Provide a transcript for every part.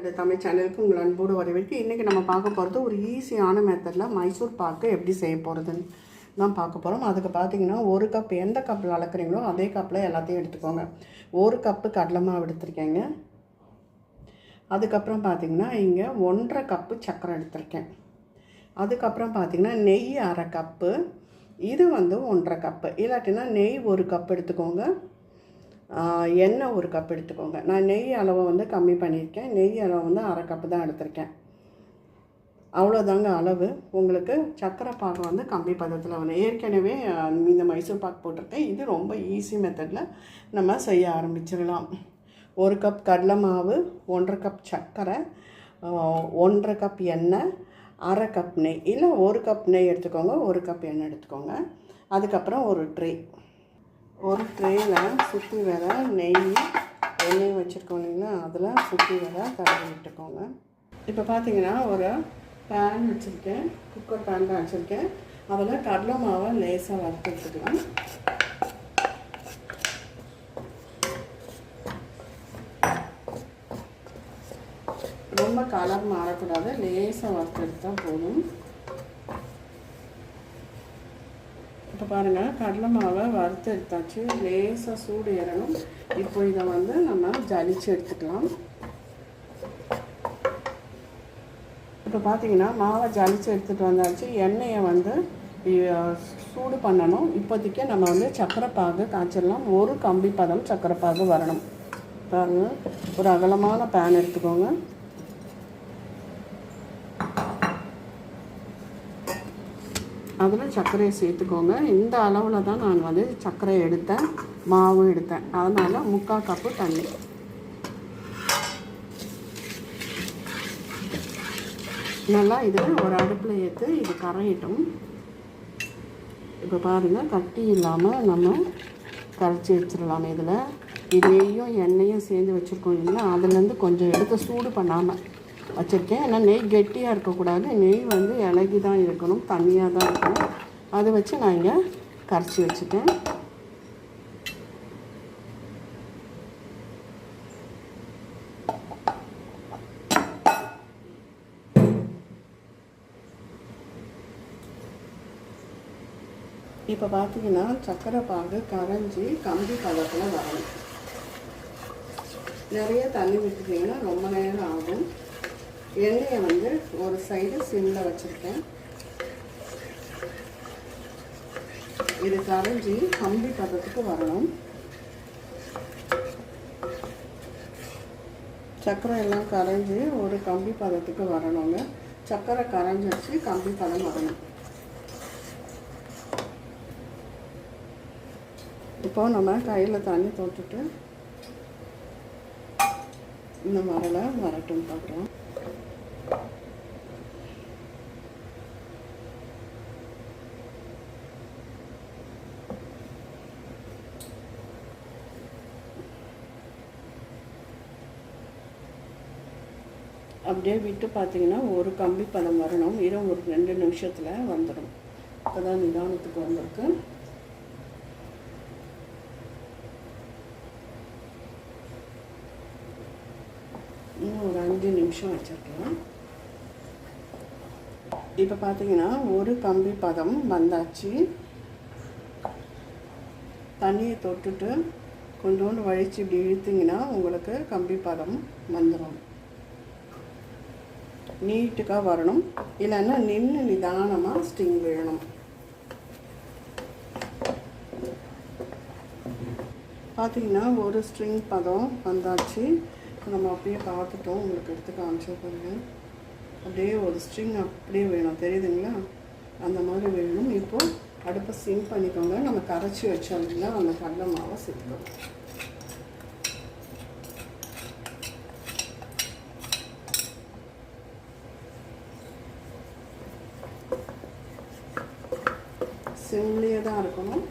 இந்த தமிழ் சேனலுக்கு உங்கள் அன்போடு வரவேற்கு இன்றைக்கி நம்ம பார்க்க போகிறது ஒரு ஈஸியான மெத்தடில் மைசூர் பாக்கு எப்படி செய்ய போகிறதுன்னு தான் பார்க்க போகிறோம் அதுக்கு பார்த்தீங்கன்னா ஒரு கப் எந்த கப்பில் அளக்குறீங்களோ அதே கப்பில் எல்லாத்தையும் எடுத்துக்கோங்க. ஒரு கப்பு கடலை மாவு எடுத்திருக்கேங்க. அதுக்கப்புறம் பார்த்தீங்கன்னா இங்கே ஒன்றரை கப்பு சர்க்கரை எடுத்திருக்கேன். அதுக்கப்புறம் பார்த்திங்கன்னா நெய் அரை கப்பு இது வந்து ஒன்றரை கப்பு இல்லாட்டினா நெய் ஒரு கப் எடுத்துக்கோங்க. எண்ணெய் ஒரு கப் எடுத்துக்கோங்க. நான் நெய் அளவை வந்து கம்மி பண்ணியிருக்கேன். நெய் அளவு வந்து அரை கப்பு தான் எடுத்திருக்கேன். அவ்வளோதாங்க அளவு. உங்களுக்கு சர்க்கரை பாகு வந்து கம்மி பதத்தில் வேணும் ஏற்கனவே இந்த மைசூர் பாக் போட்டிருக்கேன். இது ரொம்ப ஈஸி மெத்தடில் நம்ம செய்ய ஆரம்பிச்சிடலாம். ஒரு கப் கடலை மாவு ஒன்றரை கப் சர்க்கரை ஒன்றரை கப் எண்ணெய் அரை கப் நெய். இல்லை ஒரு கப் நெய் எடுத்துக்கோங்க ஒரு கப் எண்ணெய் எடுத்துக்கோங்க. அதுக்கப்புறம் ஒரு ட்ரே ஒரு ட்ரேயில் சுற்றி வர நெய் எண்ணெய் வச்சுருக்கோம் இல்லைங்களா அதில் சுற்றி வர தடவி விட்டுக்கோங்க. இப்போ பார்த்தீங்கன்னா ஒரு பேன் வச்சுருக்கேன். குக்கர் பேன் தான் வச்சுருக்கேன். அதில் கடலை மாவை லேசாக வறுத்து எடுத்துக்கலாம். ரொம்ப கலர் மாறக்கூடாது. லேசாக வறுத்து எடுத்தால் போதும். இப்போ பாருங்கள் கடலை மாவை வறுத்து எடுத்தாச்சு. லேசாக சூடு ஏறணும். இப்போ இதை வந்து நம்ம ஜலிச்சு எடுத்துக்கலாம். இப்போ பார்த்தீங்கன்னா மாவை ஜலிச்சு எடுத்துகிட்டு வந்தாச்சு. எண்ணெயை வந்து சூடு பண்ணணும். இப்போதைக்கு நம்ம வந்து சக்கரைப்பாகு காய்ச்சிடலாம். ஒரு கம்பி பதம் சக்கரைப்பாகு வரணும். பாருங்கள் ஒரு அகலமான பேன் எடுத்துக்கோங்க. அதில் சர்க்கரையை சேர்த்துக்கோங்க. இந்த அளவில் தான் நான் வந்து சர்க்கரை எடுத்தேன். மாவு எடுத்தேன். அதனால் முக்கால் கப்பு தண்ணி. நல்லா இது ஒரு அடுப்பில் ஏற்று இது கரையட்டும். இப்போ பாருங்கள் கட்டி இல்லாமல் நம்ம கரைச்சி வச்சிடலாம் இதில். இதையும் எண்ணெயும் சேர்ந்து வச்சுருக்கோம் இல்லைங்களா? அதுலேருந்து கொஞ்சம் எடுத்து சூடு பண்ணாமல் வச்சுருக்கேன். ஏன்னா நெய் கெட்டியாக இருக்கக்கூடாது. நெய் வந்து இலகி தான் இருக்கணும் தண்ணியாக தான் இருக்கணும். அதை வச்சு நான் இங்கே கரைச்சி வச்சுட்டேன். இப்போ பார்த்தீங்கன்னா சக்கரை பாகு கரைஞ்சி கம்பி பதத்தில் வரணும். நிறைய தண்ணி விட்டுட்டீங்கன்னா ரொம்ப நேரம் ஆகும். எண்ணெயை வந்து ஒரு சைடு சிம்மில் வச்சுருக்கேன். இது கரைஞ்சி கம்பி பதத்துக்கு வரணும். சக்கரம் எல்லாம் கரைஞ்சி ஒரு கம்பி பதத்துக்கு வரணுங்க. சக்கரை கரைஞ்சிருச்சு கம்பி பதம் வரணும். இப்போ நம்ம கையில் தண்ணி தொட்டுட்டு இந்த மரலை வரட்டும் பார்க்குறோம் அப்படியே விட்டு பார்த்தீங்கன்னா ஒரு கம்பி பதம் வரணும். இரவு ஒரு ரெண்டு நிமிஷத்தில் வந்துடும். இப்போ தான் நிதானத்துக்கு வந்திருக்கு. இன்னும் ஒரு அஞ்சு நிமிஷம் வச்சுருக்கலாம். இப்போ பார்த்தீங்கன்னா ஒரு கம்பி பதம் வந்தாச்சு. தண்ணியை தொட்டுட்டு கொஞ்சோண்டு வழித்து இப்படி இழுத்திங்கன்னா உங்களுக்கு கம்பி பதம் வந்துடும். நீட்டுக்காக வரணும். இல்லைன்னா நின்று நிதானமாக ஸ்டிங் விழணும். பார்த்தீங்கன்னா ஒரு ஸ்ட்ரிங் பதம் வந்தாச்சு. நம்ம அப்படியே பார்த்துட்டோம். உங்களுக்கு எடுத்து காமிச்சா அப்படியே ஒரு ஸ்ட்ரிங் அப்படியே வேணும். தெரியுதுங்களா? அந்த மாதிரி வேணும். இப்போது அடுப்பை சிம் பண்ணிக்கோங்க. நம்ம கரைச்சி வச்சோம் இல்லைங்களா அந்த கடலை மாவை சேர்த்துக்கோங்க சிம்லேயே தான் இருக்கணும்.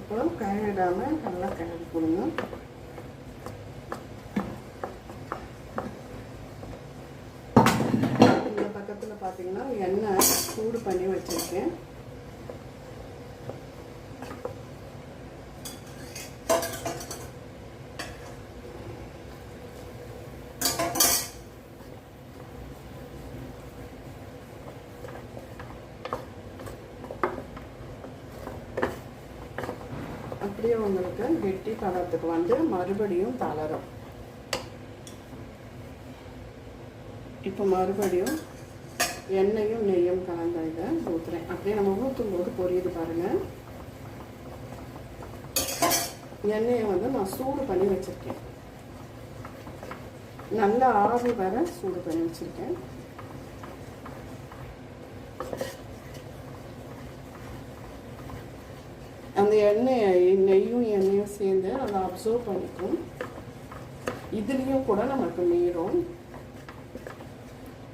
இப்போ கைவிடாமல் நல்லா கிளறி கொடுங்க. இந்த பக்கத்தில் பார்த்தீங்கன்னா எண்ணெய் சூடு பண்ணி வச்சுருக்கேன். அப்படியே உங்களுக்கு கெட்டி பதத்துக்கு வந்து மறுபடியும் தளரும்? இப்போ மறுபடியும் எண்ணெயும் நெய்யும் கலந்த இதை ஊற்றுறேன் அப்படியே நம்ம ஊற்றும் போது பொரியுது பாருங்கள் எண்ணெயை வந்து நான் சூடு பண்ணி வச்சுருக்கேன். நல்லா ஆவி வர சூடு பண்ணி வச்சுருக்கேன். எண்ணெய் நெய்யும் எண்ணெயும் சேர்ந்து அதை அப்சர்வ் பண்ணிக்கும். இதுலேயும் கூட நமக்கு மீறும்.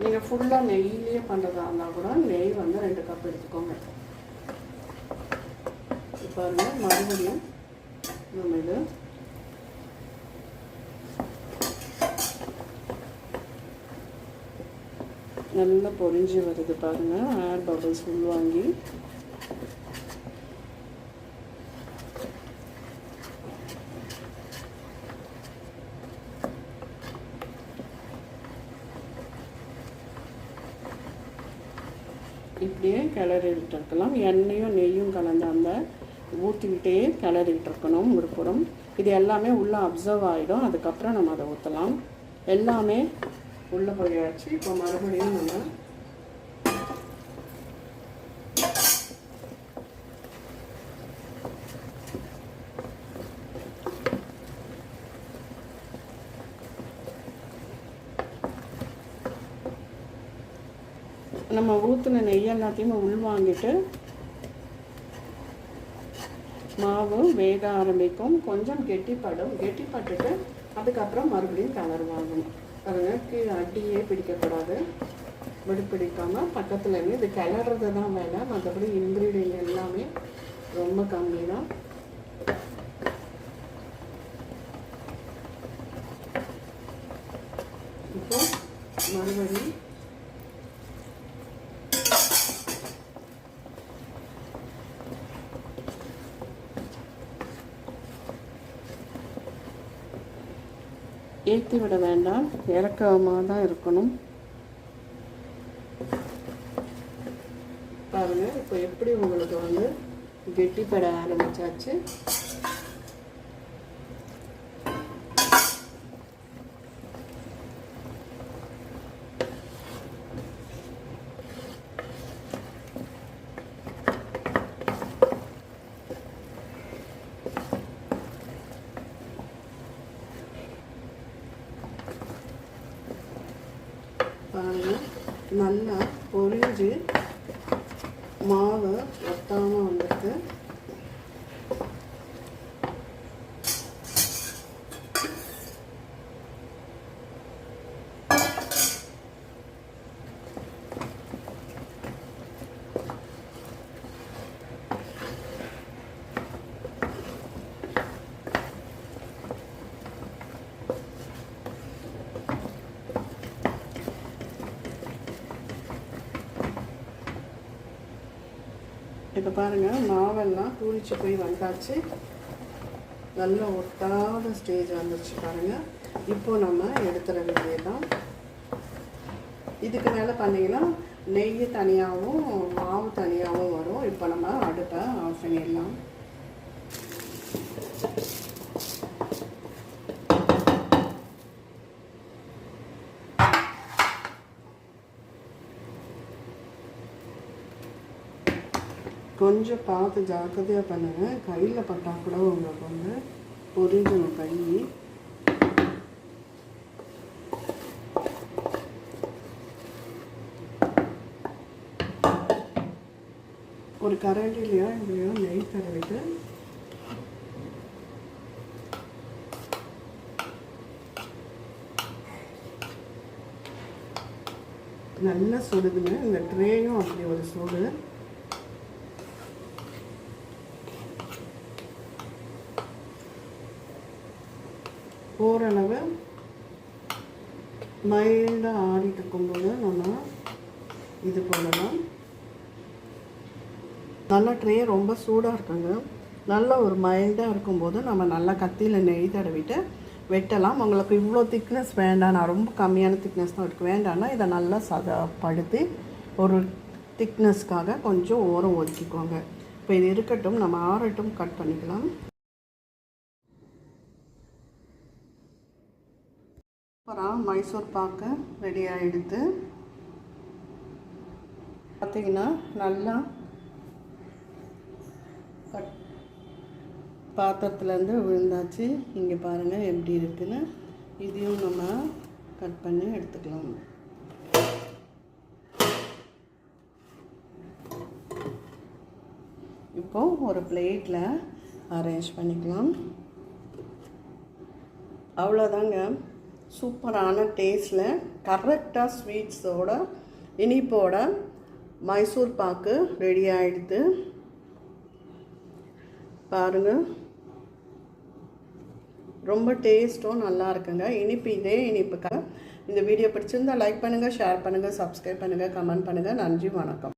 நீங்கள் ஃபுல்லாக நெய்யிலேயே பண்ணுறதா இருந்தால் கூட நெய் வந்து ரெண்டு கப் எடுத்துக்கோங்க. பாருங்க மறுபடியும் நம்ம இது நல்லா பொரிஞ்சு வருது பாருங்கள் ஏர் பபிள்ஸ் உள்வாங்கி இப்படியே கிளறிட்டு இருக்கலாம் எண்ணெயும் நெய்யும் கலந்த அந்த ஊற்றிக்கிட்டே கிளறிட்டு இருக்கணும் ஒரு இது எல்லாமே உள்ளே அப்சர்வ் ஆகிடும் அதுக்கப்புறம் நம்ம அதை ஊற்றலாம் எல்லாமே உள்ளே போயாச்சு. இப்போ மறுபடியும் நம்ம நம்ம ஊற்றின நெய் எல்லாத்தையும் உள்வாங்கிட்டு மாவு வேக ஆரம்பிக்கும். கொஞ்சம் கெட்டிப்படும். கெட்டிப்பட்டுட்டு அதுக்கப்புறம் மறுபடியும் கலர் வாங்கணும். பாருங்க கீழே அடியே பிடிக்கக்கூடாது. விடு பிடிக்காமல் பக்கத்தில் இருந்து இது கிளறது தான் வேலை மற்றபடி இன்க்ரீடியன்ட் எல்லாமே ரொம்ப கம்மி தான் இப்போ மறுபடியும் ஏற்றி விட வேண்டாம். இறக்கமாக தான் இருக்கணும். பாருங்கள் இப்போ எப்படி உங்களுக்கு வந்து கெட்டிப்பட ஆரம்பிச்சாச்சு. பாருங்கள் நல்லா பொரிஞ்சு இப்போ பாருங்கள் மாவெல்லாம் பூரிச்சு போய் வந்தாச்சு. நல்ல ஒட்டாத ஸ்டேஜ் வந்துச்சு பாருங்கள் இப்போ நம்ம எடுத்துட வேண்டியதுதான். இதுக்கு மேலே பண்ணிங்கன்னா நெய் தனியாகவும் மாவு தனியாகவும் வரும். இப்போ நம்ம அடுப்பை ஆஃப் பண்ணிடலாம். கொஞ்சம் பார்த்து ஜாக்கிரதையாக பண்ணுங்கள் கையில் பட்டால் கூட உங்களுக்கு வந்து பொரிஞ்சிடும் கை. ஒரு கரண்டிலையோ இதுலையோ நெய் தடவிட்டு நல்லா சுடுதுங்க இந்த ட்ரேயும் அப்படி ஒரு சுடு. ஓரளவு மைல்டாக ஆடிட்டு இருக்கும்போது நம்ம இது பண்ணலாம். நல்லா ட்ரே ரொம்ப சூடாக இருக்குங்க. நல்லா ஒரு மைல்டாக இருக்கும்போது நம்ம நல்லா கத்தியில் நெய் தடவிட்டு வெட்டலாம். உங்களுக்கு இவ்வளோ திக்னஸ் வேண்டாம். நான் ரொம்ப கம்மியான திக்னஸ் தான் இருக்குது வேண்டாம்னா இதை நல்லா சதப்படுத்தி ஒரு திக்னஸ்க்காக கொஞ்சம் ஓரம் ஒதுக்கிக்கோங்க. இப்போ இது இருக்கட்டும். நம்ம ஆறட்டும் கட் பண்ணிக்கலாம். சூப்பராக மைசூர் பாக்கு ரெடி ஆகிடுது பார்த்தீங்கன்னா நல்லா கட் பாத்திரத்துலேருந்து விழுந்தாச்சு. இங்கே பாருங்கள் எப்படி இருக்குன்னு. இதையும் நம்ம கட் பண்ணி எடுத்துக்கலாம். இப்போது ஒரு பிளேட்டில் அரேஞ்ச் பண்ணிக்கலாம். அவ்வளோதாங்க சூப்பரான டேஸ்டில் கரெக்டாக ஸ்வீட்ஸோட இனிப்போட மைசூர் பாக்கு ரெடி ஆகிடுது பாருங்கள் ரொம்ப டேஸ்ட்டும் நல்லா இருக்குங்க. இனிப்பு இதே இனிப்புக்காக இந்த வீடியோ பிடிச்சிருந்தா லைக் பண்ணுங்கள் ஷேர் பண்ணுங்கள் சப்ஸ்கிரைப் பண்ணுங்கள் கமெண்ட் பண்ணுங்கள் நன்றி வணக்கம்.